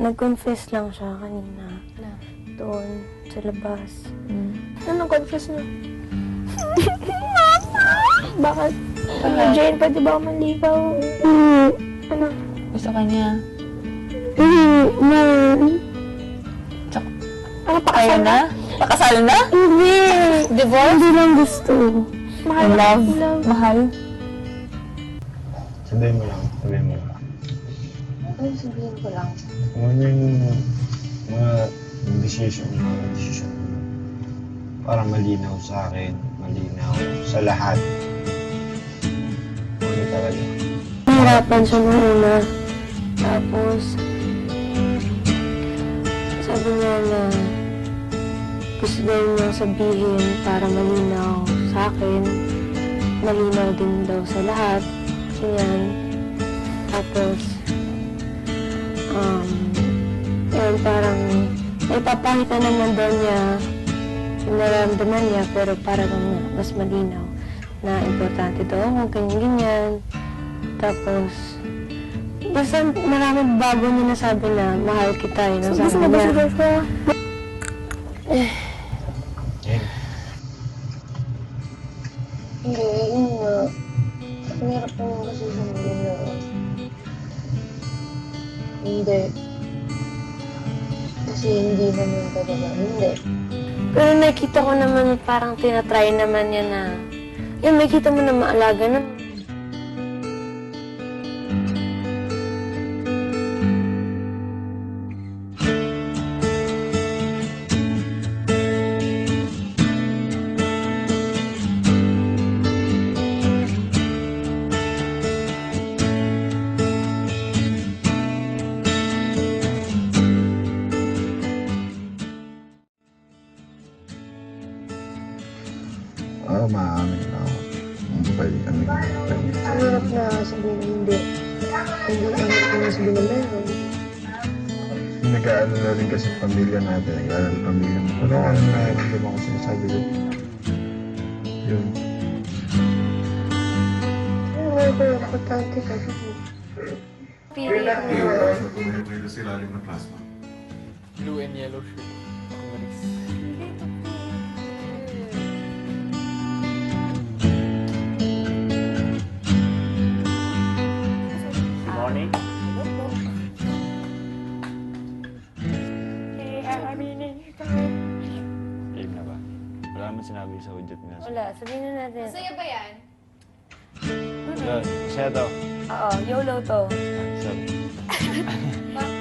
nag-confess lang siya kanina. Na. Doon, sa labas. Mm. Anong confess niyo? Bakit? Ano, Jane, pwede ba ako manligaw? Ano? Gusto ka niya. No. Tsaka, Ano pa kayo na? Pakasal na? Hindi. Divorce? Hindi lang gusto. Mahal In love? love. Mahal? Sabihin mo lang, sabihin mo lang. Ano sabihin ko lang? Kung ano yung mga decision, mga decision mo. Para malinaw sa akin, malinaw sa lahat. Ano talaga? Nahirapan siya nung una. Tapos, sabi niya na gusto daw niyang sabihin para malinaw sa akin. Malinaw din daw sa lahat. Ganyan. Tapos, yun, parang ipapakita naman daw niya yung nararamdaman niya pero para lang na mas malinaw na importante daw ako, ganyan-ganyan. Tapos, basta maraming bago niya nasabi na mahal kita, yun ang sabi niya. Yan. Hindi, yun nga. Ang hirap naman kasi sabihin na hindi. Kasi hindi naman talaga. Hindi. Pero nakita ko naman parang tinatry naman niya na, yun, makita mo na maalaga na. Oo, maaamin na ako. Pwede kami pwede. Ang hirap na sabihin na hindi. Hindi ang hirap na sabihin na meron. Nag-aalala rin kasi pamilya natin. Nag-aalala pamilya mo. Ano ka nang nararamdaman ko sinasabi ko? Yun. Ang nga ko, importante ka. Pili ko. May silalim ng plasma. Blue and yellow shirt. Good morning. Game na ba? Wala naman sinabi sa udyat nila. Wala, sabihin na natin. Masaya ba yan? Siya to. Oo, YOLO to. Sorry.